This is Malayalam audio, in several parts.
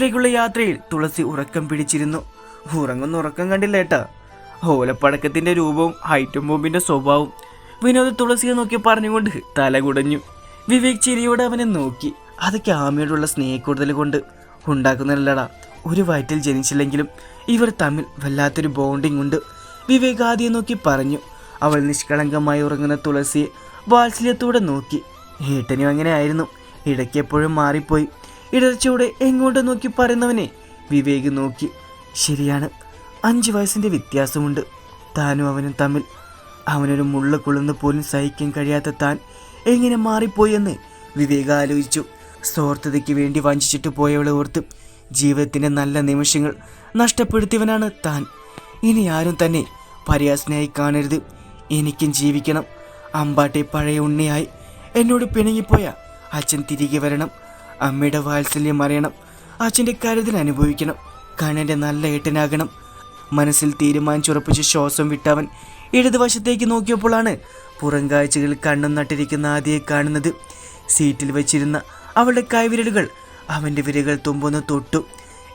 വീട്ടിലേക്കുള്ള യാത്രയിൽ തുളസി ഉറക്കം പിടിച്ചിരുന്നു. ഉറങ്ങുന്ന ഉറക്കം കണ്ടില്ല ഏട്ടാ. ഓലപ്പടക്കത്തിന്റെ രൂപവും ഹൈറ്റും ബോംബിന്റെ സ്വഭാവവും വിനോദ് തുളസിയെ നോക്കി പറഞ്ഞുകൊണ്ട് തല കുടഞ്ഞു. വിവേക് ചിരിയോടെ അവനെ നോക്കി. അത് ക്യാമയോടുള്ള സ്നേഹക്കൂടുതൽ കൊണ്ട്. ഉണ്ടാക്കുന്നില്ലടാ ഒരു വയറ്റിൽ ജനിച്ചില്ലെങ്കിലും ഇവർ തമ്മിൽ വല്ലാത്തൊരു ബോണ്ടിങ് ഉണ്ട്. വിവേക് ആദ്യം നോക്കി പറഞ്ഞു. അവൾ നിഷ്കളങ്കമായി ഉറങ്ങുന്ന തുളസിയെ വാത്സല്യത്തോടെ നോക്കി. ഏട്ടനും അങ്ങനെ ആയിരുന്നു. ഇടയ്ക്കെപ്പോഴും മാറിപ്പോയി. ഇടർച്ചയോടെ എങ്ങോട്ട് നോക്കി പറയുന്നവനെ? വിവേക് നോക്കി. ശരിയാണ് അഞ്ച് വയസ്സിന്റെ വ്യത്യാസമുണ്ട്. താനും അവനും തമ്മിൽ. അവനൊരു മുള്ള കൊള്ളുന്ന പോലും സഹിക്കാൻ കഴിയാത്ത താൻ എങ്ങനെ മാറിപ്പോയി എന്ന് വിവേക് ആലോചിച്ചു. സ്വാർത്ഥതയ്ക്ക് വേണ്ടി വഞ്ചിച്ചിട്ട് പോയവളെ ഓർത്ത് ജീവിതത്തിന്റെ നല്ല നിമിഷങ്ങൾ നഷ്ടപ്പെടുത്തിയവനാണ് താൻ. ഇനി ആരും തന്നെ പര്യാസനായി കാണരുത്. എനിക്കും ജീവിക്കണം. അമ്പാട്ടെ പഴയ ഉണ്ണിയായി എന്നോട് പിണങ്ങിപ്പോയ അച്ഛൻ തിരികെ വരണം. അമ്മയുടെ വാത്സല്യം അറിയണം. അച്ഛന്റെ കരുതൽ അനുഭവിക്കണം. കണ്ണന്റെ നല്ല ഏട്ടനാകണം. മനസ്സിൽ തീരുമാനിച്ചുറപ്പിച്ച് ശ്വാസം വിട്ടവൻ ഇടതുവശത്തേക്ക് നോക്കിയപ്പോഴാണ് പുറം കാഴ്ചകളിൽ കണ്ണും നട്ടിരിക്കുന്ന ആദ്യയെ കാണുന്നത്. സീറ്റിൽ വെച്ചിരുന്ന അവളുടെ കൈവിരലുകൾ അവന്റെ വിരകൾ തുമ്പൊന്ന് തൊട്ടു.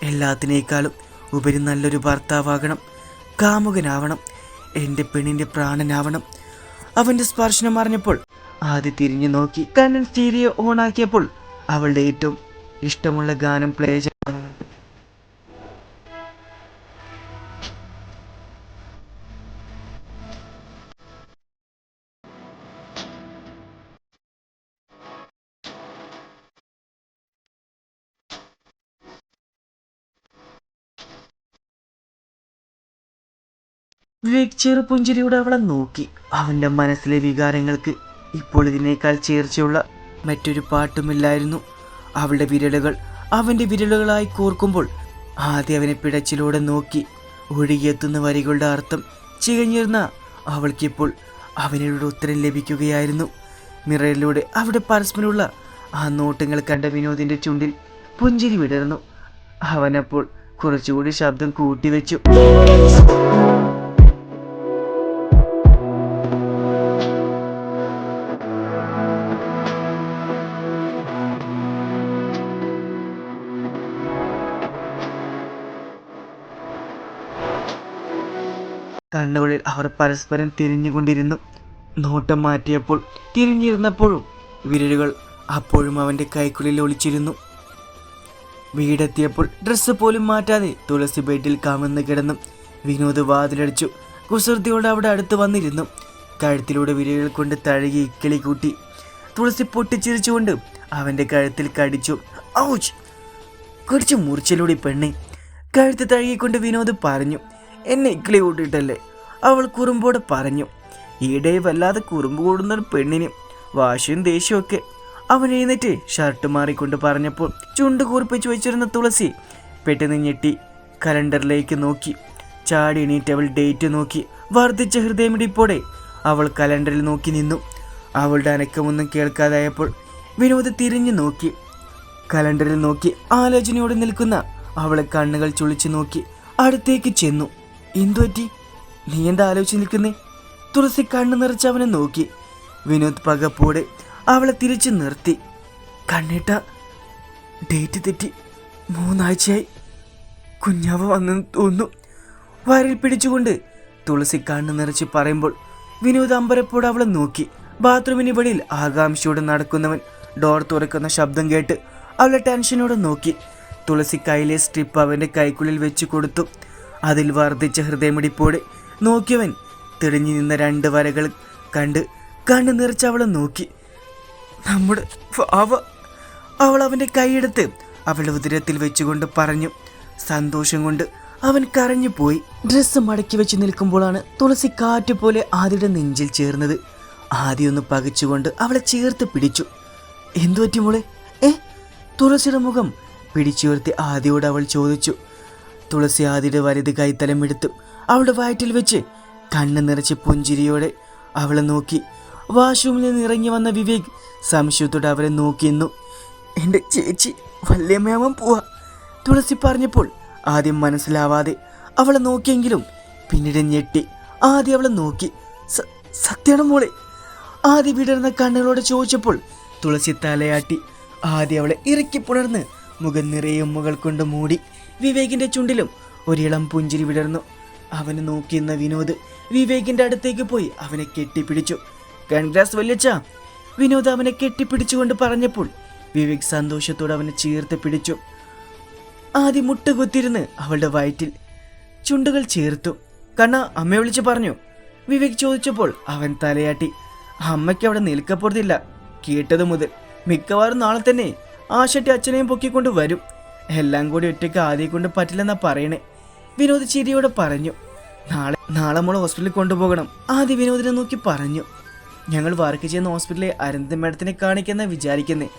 എല്ലാത്തിനേക്കാളും ഉപരി നല്ലൊരു ഭർത്താവാകണം. കാമുകനാവണം. എന്റെ പെണ്ണിന്റെ പ്രാണനാവണം. അവന്റെ സ്പർശനം അറിഞ്ഞപ്പോൾ ആദ്യ തിരിഞ്ഞു നോക്കി. കണ്ണൻ സ്റ്റീരിയോ ഓണാക്കിയപ്പോൾ അവളുടെ ഏറ്റവും ഇഷ്ടമുള്ള ഗാനം പ്ലേ ചെയ്യണം വിവേക് ചെറുപുഞ്ചിരിയോടെ അവളെ നോക്കി. അവന്റെ മനസ്സിലെ വികാരങ്ങൾക്ക് ഇപ്പോൾ ഇതിനേക്കാൾ ചേർച്ചയുള്ള മറ്റൊരു പാട്ടുമില്ലായിരുന്നു. അവളുടെ വിരലുകൾ അവന്റെ വിരലുകളായി കോർക്കുമ്പോൾ ആദ്യം അവനെ പിടച്ചിലൂടെ നോക്കി. ഒഴുകിയെത്തുന്ന വരികളുടെ അർത്ഥം ചികഞ്ഞിരുന്ന അവൾക്കിപ്പോൾ അവനോട് ഉത്തരം ലഭിക്കുകയായിരുന്നു. മിറയിലൂടെ അവിടെ പരസ്പരമുള്ള ആ നോട്ടങ്ങൾ കണ്ട വിനോദിന്റെ ചുണ്ടിൽ പുഞ്ചിരി വിടർന്നു. അവനപ്പോൾ കുറച്ചുകൂടി ശബ്ദം കൂട്ടിവെച്ചു. കണ്ണുകളിൽ അവർ പരസ്പരം തിരിഞ്ഞുകൊണ്ടിരുന്നു. നോട്ടം മാറ്റിയപ്പോൾ തിരിഞ്ഞിരുന്നപ്പോഴും വിരലുകൾ അപ്പോഴും അവന്റെ കൈക്കുള്ളിൽ ഒളിച്ചിരുന്നു. വീടെത്തിയപ്പോൾ ഡ്രസ്സ് പോലും മാറ്റാതെ തുളസി ബെഡിൽ കാമെന്ന് കിടന്നു വിനോദ് വാതിലടിച്ചു. കുസൃതിയോട് അവിടെ അടുത്ത് വന്നിരുന്നു. കഴുത്തിലൂടെ വിരലുകൾ കൊണ്ട് തഴുകി ഇക്കിളി കൂട്ടി. തുളസി പൊട്ടിച്ചിരിച്ചുകൊണ്ട് അവന്റെ കഴുത്തിൽ കടിച്ചു. ഔച്ച്! കടിച്ചു മുറിച്ചിലൂടെ പെണ്ണെ. കഴുത്ത് തഴുകിക്കൊണ്ട് വിനോദ് പറഞ്ഞു. എന്നെ ഇക്കിളി കൂട്ടിയിട്ടല്ലേ? അവൾ കുറുമ്പോടെ പറഞ്ഞു ഈടെ വല്ലാതെ കുറുമ്പ് കൂടുന്ന പെണ്ണിന് വാശിയും ദേഷ്യമൊക്കെ അവൻ എഴുന്നേറ്റ് ഷർട്ട് മാറിക്കൊണ്ട് പറഞ്ഞപ്പോൾ ചുണ്ട് കൂർപ്പിച്ച് വെച്ചിരുന്ന തുളസി പെട്ടെന്ന് ഞെട്ടി കലണ്ടറിലേക്ക് നോക്കി. ചാടി എണീറ്റ് അവൾ ഡേറ്റ് നോക്കി. വർദ്ധിച്ച ഹൃദയമിടിപ്പോടെ അവൾ കലണ്ടറിൽ നോക്കി നിന്നു. അവളുടെ അനക്കമൊന്നും കേൾക്കാതായപ്പോൾ വിനോദ് തിരിഞ്ഞു നോക്കി. കലണ്ടറിൽ നോക്കി ആലോചനയോടെ നിൽക്കുന്ന അവളെ കണ്ണുകൾ ചുളിച്ചു നോക്കി അടുത്തേക്ക് ചെന്നു. എന്തുപറ്റി നീ എന്താ ആലോചിച്ച് നിൽക്കുന്നേ? തുളസി കണ്ണു നിറച്ച് അവനെ നോക്കി. വിനോദ് പകപ്പോടെ അവളെ തിരിച്ചു നിർത്തി. കണ്ണിട്ട ഡേറ്റ് തെറ്റി. മൂന്നാഴ്ചയായി. കുഞ്ഞാവ വന്നെന്ന് തോന്നുന്നു. വയറിൽ പിടിച്ചുകൊണ്ട് തുളസി കണ്ണു നിറച്ച് പറയുമ്പോൾ വിനോദ് അമ്പരപ്പോടെ അവളെ നോക്കി. ബാത്റൂമിന് വെളിയിൽ ആകാംക്ഷയോടെ നടക്കുന്നവൻ ഡോർ തുറക്കുന്ന ശബ്ദം കേട്ട് അവളെ ടെൻഷനോടെ നോക്കി. തുളസി കയ്യിലെ സ്ട്രിപ്പ് അവന്റെ കൈക്കുള്ളിൽ വെച്ച് കൊടുത്തു. അതിൽ വർദ്ധിച്ച ഹൃദയമിടിപ്പോടെ നോക്കിയവൻ തെളിഞ്ഞു നിന്ന രണ്ട് വരകൾ കണ്ട് കണ്ണു നിറച്ച് അവളെ നോക്കി. നമ്മുടെ അവ അവൾ അവന്റെ കൈയെടുത്ത് അവളുടെ ഉദരത്തിൽ വെച്ചുകൊണ്ട് പറഞ്ഞു. സന്തോഷം കൊണ്ട് അവൻ കരഞ്ഞു പോയി. ഡ്രസ്സ് മടക്കി വെച്ച് നിൽക്കുമ്പോഴാണ് തുളസി കാറ്റ് പോലെ ആദിയുടെ നെഞ്ചിൽ ചേർന്നത്. ആദ്യം ഒന്ന് പകച്ചുകൊണ്ട് അവളെ ചേർത്ത് പിടിച്ചു. എന്തു പറ്റി മോളെ? ഏ? തുളസിയുടെ മുഖം പിടിച്ചുയർത്തി ആദിയോട് അവൾ ചോദിച്ചു. തുളസി ആദിയുടെ വലത് കൈത്തലം എടുത്തു അവളുടെ വയറ്റിൽ വെച്ച് കണ്ണ് നിറച്ച് പുഞ്ചിരിയോടെ അവളെ നോക്കി. വാഷ്റൂമിൽ നിന്ന് ഇറങ്ങി വന്ന വിവേക് സംശയത്തോടെ അവരെ നോക്കിയെന്നു എന്റെ ചേച്ചി വല്യമ്മയാവാൻ പോവാ. തുളസി പറഞ്ഞപ്പോൾ ആദ്യം മനസ്സിലാവാതെ അവളെ നോക്കിയെങ്കിലും പിന്നീട് ഞെട്ടി. ആദ്യം അവളെ നോക്കി. "സ- സത്യാണോ മോളെ. ആദ്യ വിടർന്ന കണ്ണുകളോട് ചോദിച്ചപ്പോൾ തുളസി തലയാട്ടി. ആദ്യം അവളെ ഇറക്കി പുണർന്ന് മുഖം നിറയെ ഉമ്മകൾ കൊണ്ട് മൂടി. വിവേകിന്റെ ചുണ്ടിലും ഒരിളം പുഞ്ചിരി വിടർന്നു. അവന് നോക്കിയിരുന്ന വിനോദ് വിവേകിന്റെ അടുത്തേക്ക് പോയി അവനെ കെട്ടിപ്പിടിച്ചു. കൺഗ്രാസ് വല്യച്ച വിനോദ് അവനെ കെട്ടിപ്പിടിച്ചുകൊണ്ട് പറഞ്ഞപ്പോൾ വിവേക് സന്തോഷത്തോടെ അവനെ ചേർത്ത് പിടിച്ചു. ആദ്യം മുട്ടുകുത്തിരുന്ന് അവളുടെ വയറ്റിൽ ചുണ്ടുകൾ ചേർത്തു. കണ്ണ അമ്മയെ വിളിച്ച് പറഞ്ഞു. വിവേക് ചോദിച്ചപ്പോൾ അവൻ തലയാട്ടി. അമ്മയ്ക്ക് അവിടെ നിൽക്കപ്പുറത്തില്ല കേട്ടതു മുതൽ മിക്കവാറും നാളെ തന്നെ ആശട്ടി അച്ഛനെയും പൊക്കിക്കൊണ്ട് വരും. എല്ലാം കൂടി ഒറ്റയ്ക്ക് ആദ്യം കൊണ്ട് പറ്റില്ലെന്നാ പറയണേ. വിനോദ് ചിരിയോടെ പറഞ്ഞു. നാളെ നാളെ നമ്മൾ ഹോസ്പിറ്റലിൽ കൊണ്ടുപോകണം. ആദ്യ വിനോദിനെ നോക്കി പറഞ്ഞു. ഞങ്ങൾ വർക്ക് ചെയ്യുന്ന ഹോസ്പിറ്റലിലെ അരന്ത മേഡത്തിനെ കാണിക്കുന്ന വിചാരിക്കുന്നേ.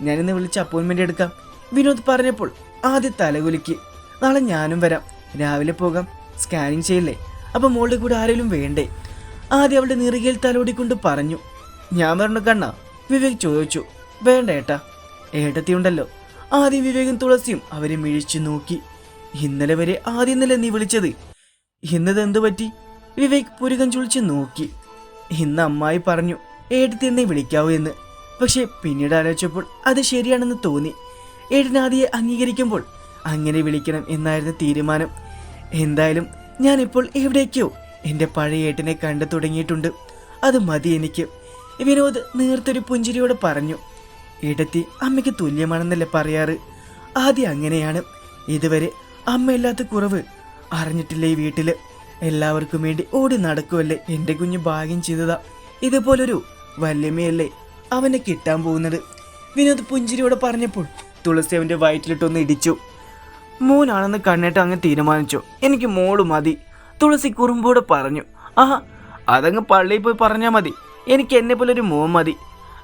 ഞാനിന്ന് വിളിച്ച് അപ്പോയിൻമെന്റ് എടുക്കാം. വിനോദ് പറഞ്ഞപ്പോൾ ആദ്യ തലകുലുക്കി. നാളെ ഞാനും വരാം. രാവിലെ പോകാം. സ്കാനിങ് ചെയ്യില്ലേ? അപ്പം മോളുടെ കൂടെ ആരെങ്കിലും വേണ്ടേ? ആദ്യം അവളുടെ നിറുകയിൽ തലോടിക്കൊണ്ട് പറഞ്ഞു. ഞാൻ പറഞ്ഞു കണ്ണ? വിവേക് ചോദിച്ചു. വേണ്ട ഏട്ടാ. ഏട്ടത്തി ഉണ്ടല്ലോ ആദ്യം വിവേകും തുളസിയും അവരെ മിഴിച്ചു നോക്കി. ഇന്നലെ വരെ ആദ്യം നില നീ വിളിച്ചത്? ഇന്നത് എന്തു പറ്റി? വിവേക് പുരുകം ചുളിച്ച് നോക്കി. ഇന്ന് അമ്മായി പറഞ്ഞു ഏട്ടത്തി എന്നെ വിളിക്കാവൂ എന്ന്. പക്ഷെ പിന്നീട് ആലോചിച്ചപ്പോൾ അത് ശരിയാണെന്ന് തോന്നി. ഏട്ടനാദിയെ അംഗീകരിക്കുമ്പോൾ അങ്ങനെ വിളിക്കണം എന്നായിരുന്നു തീരുമാനം. എന്തായാലും ഞാനിപ്പോൾ എവിടേക്കോ? എന്റെ പഴയ ഏട്ടനെ കണ്ടു തുടങ്ങിയിട്ടുണ്ട്. അത് മതി എനിക്ക്. വിനോദ് നേർത്തൊരു പുഞ്ചിരിയോടെ പറഞ്ഞു ഇടത്തി അമ്മയ്ക്ക് തുല്യമാണെന്നല്ലേ പറയാറ്? ആദ്യം അങ്ങനെയാണ്. ഇതുവരെ അമ്മയില്ലാത്ത കുറവ്. അറിഞ്ഞിട്ടില്ല ഈ വീട്ടിൽ? എല്ലാവർക്കും വേണ്ടി ഓടി നടക്കുമല്ലേ എന്റെ കുഞ്ഞ് ഭാഗ്യം ചെയ്തതാ. ഇതുപോലൊരു വല്യമ്മയല്ലേ അവനെ കിട്ടാൻ പോകുന്നത്. വിനോദ് പുഞ്ചിരിയോടെ പറഞ്ഞപ്പോൾ തുളസി അവന്റെ വയറ്റിലിട്ടൊന്ന് ഇടിച്ചു. മോനാണെന്ന് കണ്ണിട്ട് അങ്ങ് തീരുമാനിച്ചു. എനിക്ക് മോൾ മതി. തുളസി കുറുമ്പോടെ പറഞ്ഞു. ആഹാ അതങ്ങ് പള്ളിയിൽ പോയി പറഞ്ഞാൽ മതി. എനിക്ക് എന്നെ പോലെ ഒരു മോൻ മതി.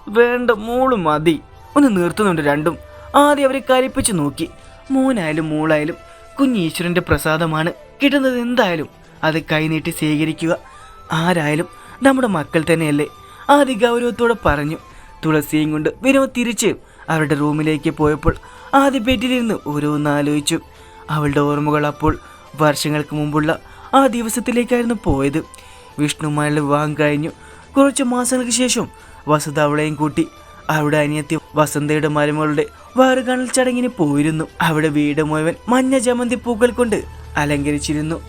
വേണ്ട മോൾ മതി. ഒന്ന് നിർത്തുന്നുണ്ട് രണ്ടും. ആദ്യം അവരെ കലിപ്പിച്ച് നോക്കി. മോനായാലും മോളായാലും കുഞ്ഞ് ഈശ്വരന്റെ പ്രസാദമാണ്. കിട്ടുന്നത് എന്തായാലും അത് കൈനീട്ടി സ്വീകരിക്കുക. ആരായാലും നമ്മുടെ മക്കൾ തന്നെയല്ലേ. ആദ്യ ഗൗരവത്തോടെ പറഞ്ഞു. തുളസിയും കൊണ്ട് വിനോദ് തിരിച്ച് അവരുടെ റൂമിലേക്ക് പോയപ്പോൾ ആദ്യ ബെഡിലിരുന്ന് ഓരോന്ന് ആലോചിച്ചു. അവളുടെ ഓർമ്മകൾ അപ്പോൾ വർഷങ്ങൾക്ക് മുമ്പുള്ള ആ ദിവസത്തിലേക്കായിരുന്നു പോയത്. വിഷ്ണുമായുള്ള വിവാഹം കഴിഞ്ഞു. കുറച്ച് മാസങ്ങൾക്ക് ശേഷം വസുധ അവളെയും കൂട്ടി. അവിടെ അനിയത്തി വസന്തയുടെ മരുമകളുടെ വേറുകാണൽ ചടങ്ങിന് പോയിരുന്നു. അവിടെ വീട് മുഴുവൻ മഞ്ഞ ജമന്തി പൂക്കൾ കൊണ്ട് അലങ്കരിച്ചിരുന്നു.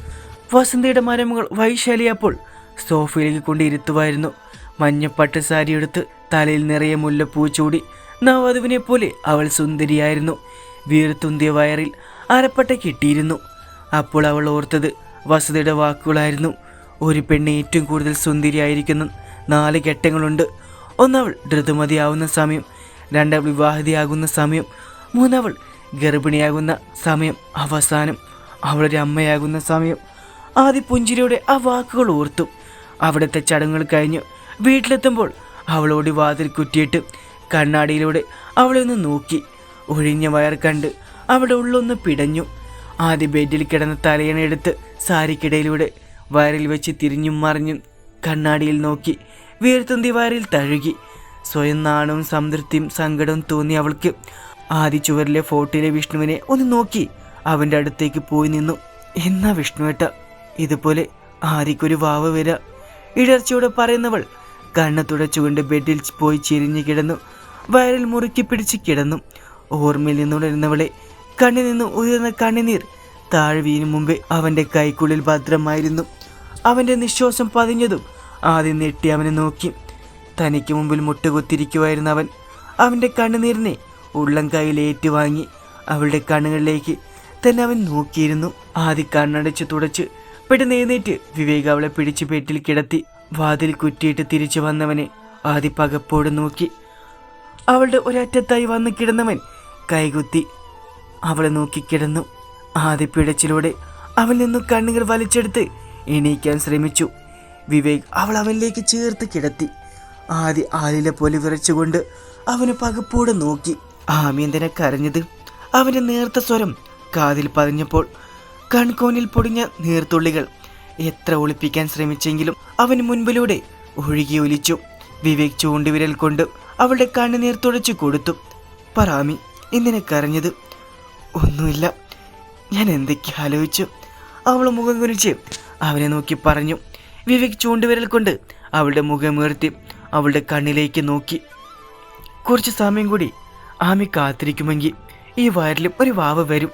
വസന്തയുടെ മരുമകൾ വൈശാലി അപ്പോൾ സോഫയിലേക്ക് കൊണ്ട് ഇരുത്തുമായിരുന്നു. മഞ്ഞപ്പട്ട് സാരി എടുത്ത് തലയിൽ നിറയെ മുല്ലപ്പൂ ചൂടി നവധുവിനെ പോലെ അവൾ സുന്ദരിയായിരുന്നു. വീർത്തുന്തിയ വയറിൽ അരപ്പട്ട കിട്ടിയിരുന്നു. അപ്പോൾ അവൾ ഓർത്തത് വസുതയുടെ വാക്കുകളായിരുന്നു. ഒരു പെണ്ണ് ഏറ്റവും കൂടുതൽ സുന്ദരിയായിരിക്കുന്ന. നാല് ഘട്ടങ്ങളുണ്ട്. ഒന്നവൾ ഋതുമതിയാവുന്ന സമയം രണ്ടവൾ വിവാഹിതയാകുന്ന സമയം മൂന്നവൾ ഗർഭിണിയാകുന്ന സമയം അവസാനം അവളൊരു അമ്മയാകുന്ന സമയം. ആദ്യ പുഞ്ചിരിയുടെ ആ വാക്കുകൾ ഓർത്തു. അവിടുത്തെ ചടങ്ങുകൾ കഴിഞ്ഞു വീട്ടിലെത്തുമ്പോൾ അവളോട് വാതിൽ കുറ്റിയിട്ട് കണ്ണാടിയിലൂടെ അവളെ ഒന്ന് നോക്കി. ഒഴിഞ്ഞ വയർ കണ്ട് അവളുടെ ഉള്ളൊന്ന് പിടഞ്ഞു. ആദ്യ ബെഡിൽ കിടന്ന തലയണയെടുത്ത് സാരിക്കിടയിലൂടെ വയറിൽ വെച്ച് തിരിഞ്ഞും മറിഞ്ഞും കണ്ണാടിയിൽ നോക്കി വീർത്തുന്തി വാരിൽ തഴുകി. സ്വയം നാണവും സംതൃപ്തിയും സങ്കടവും തോന്നി അവൾക്ക്. ആദ്യ ചുവരിലെ ഫോട്ടോയിലെ വിഷ്ണുവിനെ ഒന്ന് നോക്കി അവന്റെ അടുത്തേക്ക് പോയി നിന്നു. എന്നാ വിഷ്ണുവേട്ട ഇതുപോലെ ആദിക്കൊരു വാവ് വരാ. ഇടർച്ചയോടെ പറയുന്നവൾ കണ്ണ് തുടച്ചുകൊണ്ട് ബെഡിൽ പോയി ചിരിഞ്ഞു കിടന്നു. വയറിൽ മുറുക്കി പിടിച്ച് കിടന്നു. ഓർമ്മയിൽ നിന്നുണരുന്നവളെ കണ്ണിൽ നിന്ന് ഉയർന്ന കണ്ണുനീർ താഴ്വീനു മുമ്പേ അവന്റെ കൈക്കുള്ളിൽ ഭദ്രമായിരുന്നു. അവന്റെ നിശ്വാസം പതിഞ്ഞതും ആദ്യം നെട്ടി അവനെ നോക്കി. തനിക്ക് മുമ്പിൽ മുട്ടുകുത്തിരിക്കുമായിരുന്ന അവൻ. അവന്റെ കണ്ണുനീരിനെ ഉള്ളം കൈയിൽ ഏറ്റുവാങ്ങി അവളുടെ കണ്ണുകളിലേക്ക് തന്നെ അവൻ നോക്കിയിരുന്നു. ആദ്യ കണ്ണടച്ച് തുടച്ച് പെട്ടെന്ന് എഴുന്നേറ്റ് വിവേക് അവളെ പിടിച്ച് പെട്ടിൽ കിടത്തി വാതിൽ കുറ്റിയിട്ട് തിരിച്ചു വന്നവനെ ആദ്യ പകപ്പോട് നോക്കി. അവളുടെ ഒരറ്റത്തായി വന്ന് കിടന്നവൻ കൈകുത്തി അവളെ നോക്കി കിടന്നു. ആദ്യ പിടച്ചിലൂടെ അവൻ നിന്നു കണ്ണുകൾ വലിച്ചെടുത്ത് എണീക്കാൻ ശ്രമിച്ചു. വിവേക് അവൾ അവനിലേക്ക് ചേർത്ത് കിടത്തി. ആദ്യ ആലില പോലെ വിറച്ചുകൊണ്ട് അവന് പകപ്പോടെ നോക്കി. ആമീന്തനെ കരഞ്ഞത്? അവന്റെ നേർത്ത സ്വരം കാതിൽ പതിഞ്ഞപ്പോൾ കൺകോനിൽ പൊടിഞ്ഞ നീർത്തുള്ളികൾ എത്ര ഒളിപ്പിക്കാൻ ശ്രമിച്ചെങ്കിലും അവന് മുൻപിലൂടെ ഒഴുകി ഒലിച്ചു. വിവേക് ചൂണ്ടുവിരൽ കൊണ്ട് അവളുടെ കണ്ണുനീർ തുടച്ചു കൊടുത്തു. പറാമി എന്തിനെ കരഞ്ഞത്? ഒന്നുമില്ല. ഞാൻ എന്തൊക്കെ ആലോചിച്ചു? അവൾ മുഖം കുനിച്ച് അവനെ നോക്കി പറഞ്ഞു. വിവേക് ചൂണ്ടുവിരൽ കൊണ്ട് അവളുടെ മുഖമുയർത്തി അവളുടെ കണ്ണിലേക്ക് നോക്കി. കുറച്ച് സമയം കൂടി ആമി കാത്തിരിക്കുമെങ്കിൽ ഈ വയറിലും ഒരു വാവ വരും.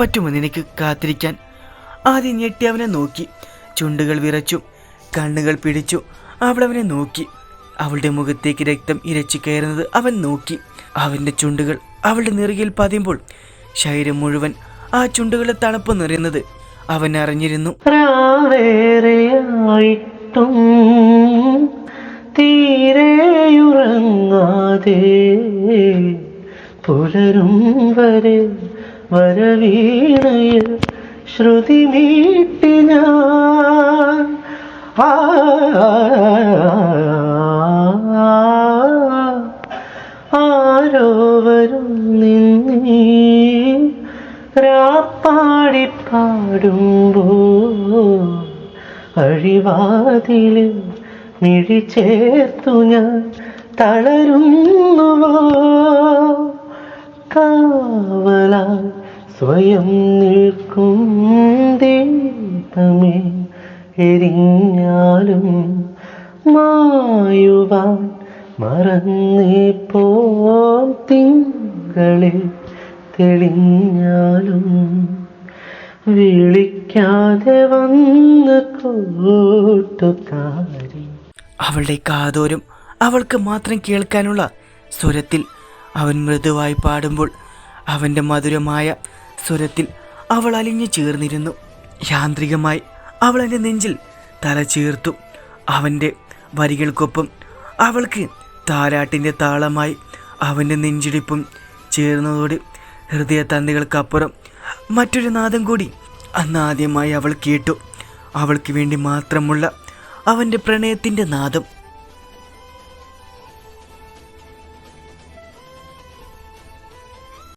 പറ്റുമോ നിനക്ക് കാത്തിരിക്കാൻ? ആദ്യം ഞെട്ടി അവനെ നോക്കി. ചുണ്ടുകൾ വിറച്ചു കണ്ണുകൾ പിടിച്ചു അവളവനെ നോക്കി. അവളുടെ മുഖത്തേക്ക് രക്തം ഇരച്ചു കയറുന്നത് അവൻ നോക്കി. അവന്റെ ചുണ്ടുകൾ അവളുടെ നെറുകിൽ പതിയുമ്പോൾ ശരീരം മുഴുവൻ ആ ചുണ്ടുകളുടെ തണുപ്പ് നിറയുന്നത് അവൻ അറിഞ്ഞിരുന്നു രാവേറെയായിട്ടും തീരെയുറങ്ങാതെ പുലരും വരെ വരവീണയിൽ ശ്രുതി നീട്ടി ഞാൻ ആ, ആരോ വരും നിന്നീ രാപ്പാടി പാടുമ്പോ അഴിവാതിലിൽ മിഴി ചേർത്തു ഞാൻ തളരുന്നുവോ? കാവലാൽ സ്വയം നിൽക്കും ദീപമേ എരിഞ്ഞാലും മായുവാൻ മറന്നേ പോ തിങ്കളിൽ തെളിഞ്ഞാലും വിളിക്കാതെ വന്ന് കൂട്ടുകാരി. അവളുടെ കാതോരം അവൾക്ക് മാത്രം കേൾക്കാനുള്ള സ്വരത്തിൽ അവൻ മൃദുവായി പാടുമ്പോൾ അവന്റെ മധുരമായ സ്വരത്തിൽ അവൾ അലിഞ്ഞു ചേർന്നിരുന്നു. യാന്ത്രികമായി അവൾ എന്റെ നെഞ്ചിൽ തല ചേർത്തു. അവന്റെ വരികൾക്കൊപ്പം അവൾക്ക് താരാട്ടിന്റെ താളമായി അവന്റെ നെഞ്ചിടിപ്പും ചേർന്നതോടെ ഹൃദയതന്തികൾക്കപ്പുറം മറ്റൊരു നാദം കൂടി അന്ന് ആദ്യമായി അവൾ കേട്ടു. അവൾക്ക് വേണ്ടി മാത്രമുള്ള അവന്റെ പ്രണയത്തിന്റെ നാദം